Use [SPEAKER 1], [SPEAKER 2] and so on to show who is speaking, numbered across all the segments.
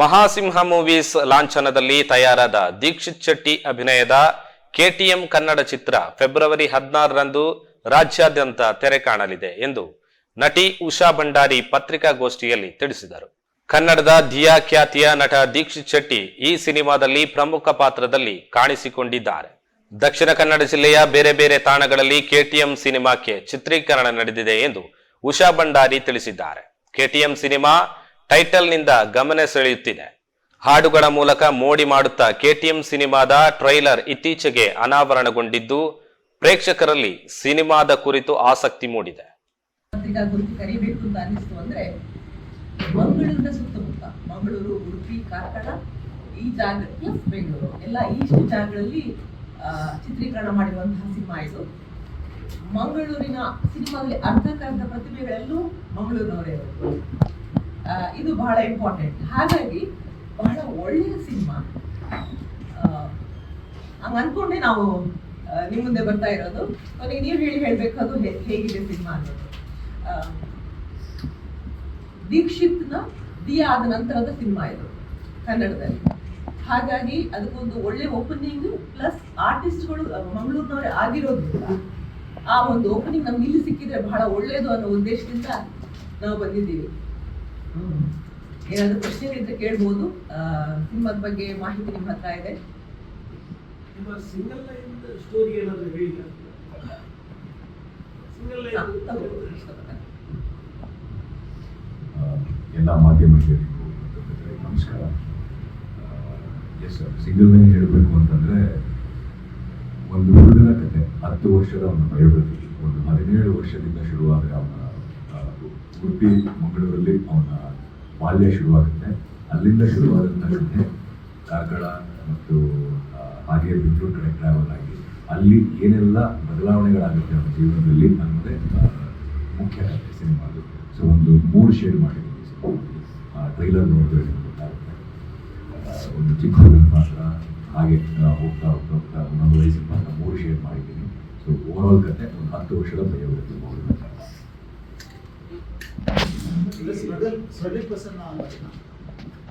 [SPEAKER 1] ಮಹಾಸಿಂಹ movies ಲಾಂಛನದಲ್ಲಿ ತಯಾರಾದ ದೀಕ್ಷಿತ್ ಶೆಟ್ಟಿ ಅಭಿನಯದ KTM Kannada ಚಿತ್ರ February ಹದಿನಾರರಂದು ರಾಜ್ಯಾದ್ಯಂತ ತೆರೆ ಕಾಣಲಿದೆ ಎಂದು ನಟಿ ಉಷಾ ಭಂಡಾರಿ ಪತ್ರಿಕಾಗೋಷ್ಠಿಯಲ್ಲಿ ತಿಳಿಸಿದರು. ಕನ್ನಡದ ಧಿಯಾ ಖ್ಯಾತಿಯ ನಟ ದೀಕ್ಷಿತ್ ಶೆಟ್ಟಿ ಈ ಸಿನಿಮಾದಲ್ಲಿ ಪ್ರಮುಖ ಪಾತ್ರದಲ್ಲಿ ಕಾಣಿಸಿಕೊಂಡಿದ್ದಾರೆ. ದಕ್ಷಿಣ ಕನ್ನಡ ಜಿಲ್ಲೆಯ ಬೇರೆ ಬೇರೆ ತಾಣಗಳಲ್ಲಿ ಕೆಟಿಎಂ ಸಿನಿಮಾಕ್ಕೆ ಚಿತ್ರೀಕರಣ ನಡೆದಿದೆ ಎಂದು ಉಷಾ ಭಂಡಾರಿ ತಿಳಿಸಿದ್ದಾರೆ. ಕೆಟಿಎಂ ಸಿನಿಮಾ ಟೈಟಲ್ನಿಂದ ಗಮನ ಸೆಳೆಯುತ್ತಿದೆ. ಹಾಡುಗಳ ಮೂಲಕ ಮೋಡಿ ಮಾಡುತ್ತಾ ಕೆಟಿಎಂ ಸಿನಿಮಾದ ಟ್ರೈಲರ್ ಇತ್ತೀಚೆಗೆ ಅನಾವರಣಗೊಂಡಿದ್ದು, ಪ್ರೇಕ್ಷಕರಲ್ಲಿ ಸಿನಿಮಾದ ಕುರಿತು ಆಸಕ್ತಿ ಮೂಡಿದೆ.
[SPEAKER 2] ಕರಿಬೇಕು ಅಂತ ಅಂದ್ರೆ, ಮಂಗಳೂರಿನ ಸುತ್ತಮುತ್ತ, ಮಂಗಳೂರು, ಉಡುಪಿ, ಕಾರ್ಕಳ, ಈ ಜಾಗ ಬೆಂಗಳೂರು, ಎಲ್ಲ ಇಷ್ಟು ಜಾಗಗಳಲ್ಲಿ ಚಿತ್ರೀಕರಣ ಮಾಡಿರುವಂತಹ ಸಿನಿಮಾ ಇದು. ಮಂಗಳೂರಿನ ಸಿನಿಮಾದಲ್ಲಿ ಅರ್ಧಕ್ಕರ್ಧ ಪ್ರತಿಭೆಗಳೆಲ್ಲೂ ಮಂಗಳೂರಿನವರೇ ಇದು ಬಹಳ ಇಂಪಾರ್ಟೆಂಟ್ ಹಾಗಾಗಿ ಬಹಳ ಒಳ್ಳೆಯ ಸಿನಿಮಾ. ಹಂಗ ಅನ್ಕೊಂಡೆ ನಾವು ನಿಮ್ಮ ನಿಮ್ ಮುಂದೆ ಬರ್ತಾ ಇರೋದು. ಕೊನೆಗೆ ನೀವು ಹೇಳಿ ಹೇಳ್ಬೇಕು ಅದು ಹೇಗಿದೆ ಸಿನಿಮಾ ಅನ್ನೋದು. ದೀಕ್ಷಿತ್ನ ದಿಯಾ ಆದ ನಂತರದ ಸಿನಿಮಾ ಇದು, ಕನ್ನಡದಲ್ಲಿ. ಹಾಗಾಗಿ ಅದಕ್ಕೊಂದು ಒಳ್ಳೆ ಓಪನಿಂಗ್ ಪ್ಲಸ್ ಆರ್ಟಿಸ್ಟ್ಗಳು ಮಂಗಳೂರಿನವರೇ ಆಗಿರೋದ್ರಿಂದ ಆ ಒಂದು ಓಪನಿಂಗ್ ನಮ್ಗೆ ಇಲ್ಲಿ ಸಿಕ್ಕಿದ್ರೆ ಬಹಳ ಒಳ್ಳೇದು ಅನ್ನೋ ಉದ್ದೇಶದಿಂದ ನಾವು ಬಂದಿದ್ದೀವಿ. ಏನಾದ್ರು ಪ್ರಶ್ನೆಗಳಿದ್ರೆ ಕೇಳ್ಬೋದು. ಸಿನಿಮಾದ ಬಗ್ಗೆ ಮಾಹಿತಿ ನಿಮ್ಮ ಹತ್ರ ಇದೆ.
[SPEAKER 3] ನಿಮ್ಮ ಸಿಂಗಲ್ ಲೈನ್ ಸ್ಟೋರಿ ಏನಾದರೂ ಹೇಳಿದ ಸಿಂಗಲ್ ಲೈನ್
[SPEAKER 4] ಎಲ್ಲ ಮಾಧ್ಯಮಗಳಿಗೂ ನಮಸ್ಕಾರ. ಎಸ್ ಸರ್ ಸಿಂಗಲ್ ಲೈನ್ ಹೇಳಬೇಕು ಅಂತಂದರೆ ಒಂದು ಹುಡುಗನ ಕತೆ ಹತ್ತು ವರ್ಷದ ಒಂದು ಬಯೋಗ್ರಫಿ ಒಂದು ಹದಿನೇಳು ವರ್ಷದಿಂದ ಶುರುವಾದರೆ ಅವನ ಉಡುಪಿ, ಮಂಗಳೂರಲ್ಲಿ ಅವನ ಬಾಲ್ಯ ಶುರುವಾಗುತ್ತೆ. ಅಲ್ಲಿಂದ ಶುರುವಾದಂಥ ಕಥೆ ಕಾರ್ಕಳ ಮತ್ತು ಹಾಗೆ ಬೆಂಗಳೂರು ಕಡೆ ಟ್ರಾವೆಲ್ ಆಗಿ ಅಲ್ಲಿ ಏನೆಲ್ಲ ಬದಲಾವಣೆಗಳಾಗುತ್ತೆ ಅವನ ಜೀವನದಲ್ಲಿ ಅನ್ನೋದೇ ಮುಖ್ಯ ಕಥೆ ಸಿನಿಮಾದು. ಸೊ ಒಂದು ಮೂರು ಶೇರ್ ಮಾಡಿದ್ದೀನಿ ಸಿನಿಮಾ. ಟ್ರೈಲರ್ ನೋಡಿದ್ರೆ ಗೊತ್ತಾಗುತ್ತೆ. ಒಂದು ಚಿಕ್ಕ ಹುಡುಗನ ಪಾತ್ರ ಹಾಗೆ ಹೋಗ್ತಾ ಹೋಗ್ತಾ ಹೋಗ್ತಾ ಒಂದೊಂದು ವಯಸ್ಸಿನ ಪಾತ್ರ ಮೂರು ಶೇರ್ ಮಾಡಿದ್ದೀನಿ. ಸೊ ಓವರ್ ಆಲ್ ಕತೆ ಒಂದು ಹತ್ತು ವರ್ಷದ ಬಯೋಗ್ರಫಿ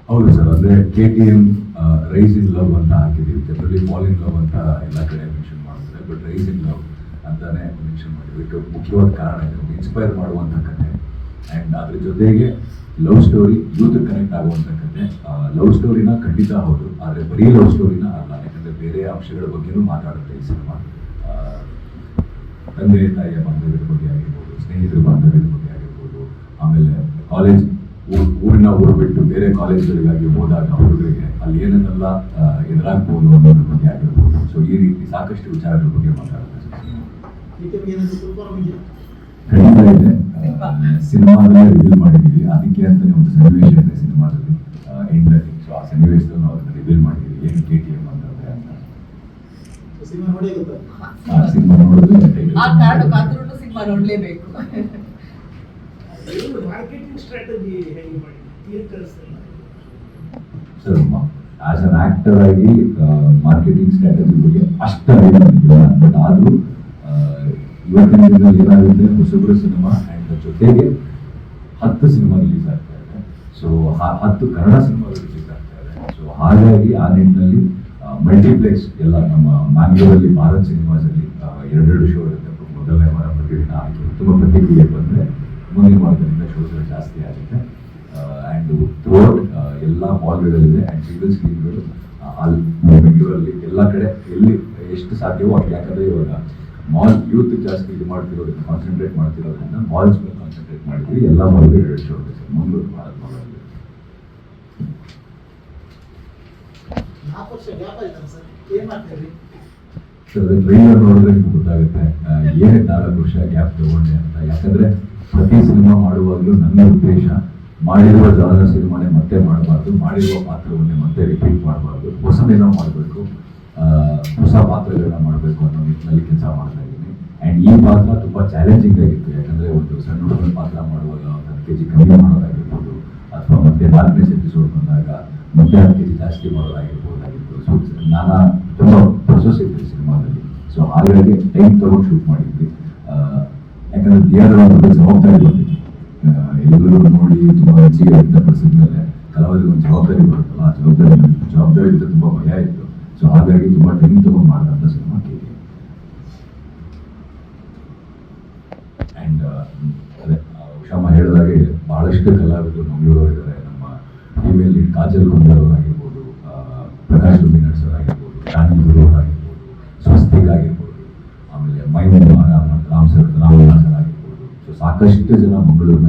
[SPEAKER 4] ಹೌದು ಸರ್, ಅಂದರೆ K T M rise in love ಅಂತ ಹಾಕಿದ್ದೀವಿ. ಜನರಲಿ ಫಾಲ್ ಇನ್ ಲವ್ ಅಂತ ಎಲ್ಲ ಕಡೆ ಮೆನ್ಷನ್ ಮಾಡ್ತಾರೆ ಬಟ್ ರೈಸ್ ಇನ್ ಲವ್ ಅಂತಾನೆ ಮೆನ್ಷನ್ ಮಾಡಿದ್ವಿ ಮುಖ್ಯವಾದ ಕಾರಣ ಇದೆ. ಇನ್ಸ್ಪೈರ್ ಮಾಡುವಂಥ ಕತೆ. ಆ್ಯಂಡ್ ಅದ್ರ ಜೊತೆಗೆ ಲವ್ ಸ್ಟೋರಿ ಯೂತ್ ಕನೆಕ್ಟ್ ಆಗುವಂಥ ಕತೆ. ಲವ್ ಸ್ಟೋರಿನ ಖಂಡಿತ ಹೌದು. ಆದರೆ ಬರೀ ಲವ್ ಸ್ಟೋರಿನ ಅಲ್ಲ. ಯಾಕಂದರೆ ಬೇರೆ ಅಂಶಗಳ ಬಗ್ಗೆನೂ ಮಾತಾಡುತ್ತೆ ಈ ಸಿನಿಮಾ. ತಂದೆ, ತಾಯಿಯ ಬಾಂಧವ್ಯದ ಬಗ್ಗೆ ಆಗಿರ್ಬೋದು ಸ್ನೇಹಿತರ ಬಾಂಧವ್ಯದ ಬಗ್ಗೆ ಆಗಿರ್ಬೋದು ಆಮೇಲೆ ಕಾಲೇಜ್ ಊರಿನ ಊರು ಬಿಟ್ಟು ಬೇರೆ ಕಾಲೇಜ್ಗಳಿಗಾಗಿ ಹೋದಾಗ ಹುಡುಗರಿಗೆ ಅಲ್ಲಿ ಏನೇನೆಲ್ಲ ಎದುರಾಗಬಹುದು ಎದುರಾಗ್ಬೋದು ಅನ್ನೋದ್ರ ಬಗ್ಗೆ ಆಗಿರ್ಬೋದು. ಸೊ ಈ ರೀತಿ ಸಾಕಷ್ಟು ವಿಚಾರಗಳ ಬಗ್ಗೆ ಮಾತಾಡುತ್ತೆ ಖಂಡಿತ ಇದೆ. ಸಿನಿಮಾದಲ್ಲೇ ರಿವೀಲ್ ಮಾಡಿದ್ದೀವಿ. ಅದಕ್ಕೆ ಅಂತಲೇ ಒಂದು ಸನ್ನಿವೇಶ ಇದೆ ಸಿನಿಮಾದಲ್ಲಿ. ಎಂಡಲ್ಲಿ ಸೊ ಆ ಸನ್ನಿವೇಶದಲ್ಲಿ ನಾವು ಅದನ್ನು ರಿವೀಲ್ ಮಾಡಿದ್ದೀವಿ. ಏನು ಕೆ ಟಿ ಎಂ ಅಂತಂದ್ರೆ ಅಂತ.
[SPEAKER 3] ಸಿನಿಮಾ
[SPEAKER 4] ಸಿನಿಮಾ
[SPEAKER 2] ನೋಡ್ಲೇಬೇಕು.
[SPEAKER 3] ಮಾರ್ಕೆಟಿಂಗ್ ಸ್ಟ್ರಾಟಜಿ ಹೇಗೆ ಮಾಡಿ
[SPEAKER 4] ಸರ್ ಆಸ್ ಅನ್ ಆಕ್ಟರ್ ಆಗಿ ಮಾರ್ಕೆಟಿಂಗ್ ಸ್ಟ್ರಾಟಜಿ ಬಗ್ಗೆ ಅಷ್ಟು ಬಟ್ ಆದರೂ ಇವತ್ತಿನ ದಿನದಲ್ಲಿ ಏನಾಗುತ್ತೆ? ಹೊಸಬ್ರ ಸಿನಿಮಾ ಆ್ಯಂಡ್ ಜೊತೆಗೆ ಹತ್ತು ಸಿನಿಮಾ ರಿಲೀಸ್ ಆಗ್ತಾ ಇದೆ. ಸೊ ಹತ್ತು ಕನ್ನಡ ಸಿನಿಮಾ ರಿಲೀಸ್ ಆಗ್ತಾ ಇದೆ. ಸೊ ಹಾಗಾಗಿ ಆ ನಿಟ್ಟಿನಲ್ಲಿ ಮಲ್ಟಿಪ್ಲೆಕ್ಸ್ ಎಲ್ಲ ನಮ್ಮ ಮ್ಯಾಂಗ್ಳೂರಲ್ಲಿ ಭಾರತ್ ಸಿನಿಮಾಸಲ್ಲಿ ಎರಡೆರಡು ಶೋ ಇರುತ್ತೆ. ಮೊದಲನೇ ವಾರ ಪ್ರತಿದಿನ ಆಯಿತು. ತುಂಬ ಪ್ರತಿಕ್ರಿಯೆ ಬಂದರೆ, ಮುಂದಿನ ವಾರದಿಂದ ಶೋಗಳು ಜಾಸ್ತಿ ಆಗುತ್ತೆ. ಆ್ಯಂಡ್ ಥ್ರೂಔಟ್ ಎಲ್ಲ ಮಾಲ್ಗಳಲ್ಲಿದೆ ಆ್ಯಂಡ್ ಸಿಂಗಲ್ ಸ್ಕ್ರೀನ್ಗಳು ಅಲ್ಲಿ ಬೆಂಗಳೂರಲ್ಲಿ ಎಲ್ಲ ಕಡೆ ಎಲ್ಲಿ ಎಷ್ಟು ಸಾಧ್ಯವೋ ಅಷ್ಟು ಯಾಕಂದರೆ ಇವಾಗ ಮಾಲ್ ಯೂತ್ ಜಾಸ್ತಿ ಇದು ಮಾಡ್ತಿರೋದ್ರಿಂದ ಕಾನ್ಸಂಟ್ರೇಟ್ ಮಾಡ್ತಿರೋದ್ರಿಂದ ಮಾಲ್ಸ್ ಮೇಲೆ ಕಾನ್ಸಂಟ್ರೇಟ್ ಮಾಡಿದ್ವಿ ಎಲ್ಲ ಮಾಲ್ಗಳು ಎರಡು ಶೋ ಇದೆ ಸರ್ ಮಂಗಳೂರು ಭಾರತ್ ಮಾಲಲ್ಲಿ
[SPEAKER 3] ಸರ್?
[SPEAKER 4] ಟ್ರೈಲರ್ ನೋಡಿದ್ರೆ ನಿಮ್ಗೆ ಗೊತ್ತಾಗುತ್ತೆ. ಏನೇ ನಾಲ್ಕು ವರ್ಷ ಗ್ಯಾಪ್ ತಗೊಂಡೆ ಅಂತ. ಯಾಕಂದ್ರೆ ಪ್ರತಿ ಸಿನಿಮಾ ಮಾಡುವಾಗಲೂ ನನ್ನ ಉದ್ದೇಶ ಮಾಡಿರುವ ಜಾನ ಸಿನಿಮಾನೇ ಮತ್ತೆ ಮಾಡಬಾರ್ದು, ಮಾಡಿರುವ ಪಾತ್ರವನ್ನೇ ಮತ್ತೆ ರಿಪೀಟ್ ಮಾಡಬಾರ್ದು. ಹೊಸದೇನೋ ಮಾಡಬೇಕು ಹೊಸ ಪಾತ್ರಗಳನ್ನ ಮಾಡಬೇಕು ಅನ್ನೋ ನಿಟ್ಟಿನಲ್ಲಿ ಕೆಲಸ ಮಾಡ್ತಾ ಇದ್ದೀನಿ. ಆ್ಯಂಡ್ ಈ ಪಾತ್ರ ತುಂಬ ಚಾಲೆಂಜಿಂಗ್ ಆಗಿತ್ತು. ಯಾಕಂದರೆ ಒಂದು ಸಣ್ಣ ಹುಡುಗನ ಪಾತ್ರ ಮಾಡುವಾಗ ಒಂದು ಹತ್ತು ಕೆ ಜಿ ಕಮ್ಮಿ ಮಾಡೋದಾಗಿರ್ಬೋದು, ಅಥವಾ ಮತ್ತೆ ನಾಲ್ಕನೇ ಎಪಿಸೋಡ್ ಬಂದಾಗ ಮತ್ತೆ ಹತ್ತು ಕೆ ಜಿ ಜಾಸ್ತಿ ಮಾಡೋದಾಗಿರ್ಬೋದಾಗಿತ್ತು. ಸೊ ನಾನಾ ತುಂಬ ಪ್ರೊಸೆಸ್ ಇತ್ತು ಸಿನಿಮಾದಲ್ಲಿ. ಸೊ ಹಾಗಾಗಿ ಟೈಮ್ ತಗೊಂಡು ಶೂಟ್ ಮಾಡಿದ್ವಿ. ಯಾಕಂದರೆ ದಿಯಾದ ಒಂದು ಜವಾಬ್ದಾರಿ ಬಂದಿತ್ತು. ಎಲ್ಲರೂ ನೋಡಿ ತುಂಬ ಮೆಚ್ಚುಗೆ ವ್ಯಕ್ತಪಡಿಸಿದ್ಮೇಲೆ ಕಲಾವಿದರಿಗೆ ಒಂದು ಜವಾಬ್ದಾರಿ ಬರುತ್ತಲ್ಲ? ಆ ಜವಾಬ್ದಾರಿ ಜವಾಬ್ದಾರಿ ಜೊತೆ ತುಂಬ ಭಯ ಇತ್ತು. ಸೊ ಹಾಗಾಗಿ ತುಂಬ ಟೈಮ್ ತಗೊಂಡು ಮಾಡಿದಂಥ ಸಿನಿಮಾ ಕೆ ಆ್ಯಂಡ್ ಅದೇ ಉಷಾಮ ಹೇಳಿದಾಗೆ ಬಹಳಷ್ಟು ಕಲಾವಿದರು ಮಂಗಳೂರು ಇದ್ದಾರೆ ನಮ್ಮ ಟಿವಿಯಲ್ಲಿ ಕಾಜಲ್ ಕುಂದರ್ ಆಗಿರ್ಬೋದು ಪ್ರಕಾಶ್ ಲುಮಿನಟ್ ಸರ್ ಆಗಿರ್ಬೋದು, ರಾಣಿ ಗುರು ಆಗಿರ್ಬೋದು, ಆಮೇಲೆ ಮೈಮೂನ್ ರಾಮ್ ರಾಮ್ ಸರ್ ರಾಮನಾಥ್ ಸರ್ ಆಗಿರ್ಬೋದು ಸೊ ಸಾಕಷ್ಟು ಜನ ಮಂಗಳೂರಿನ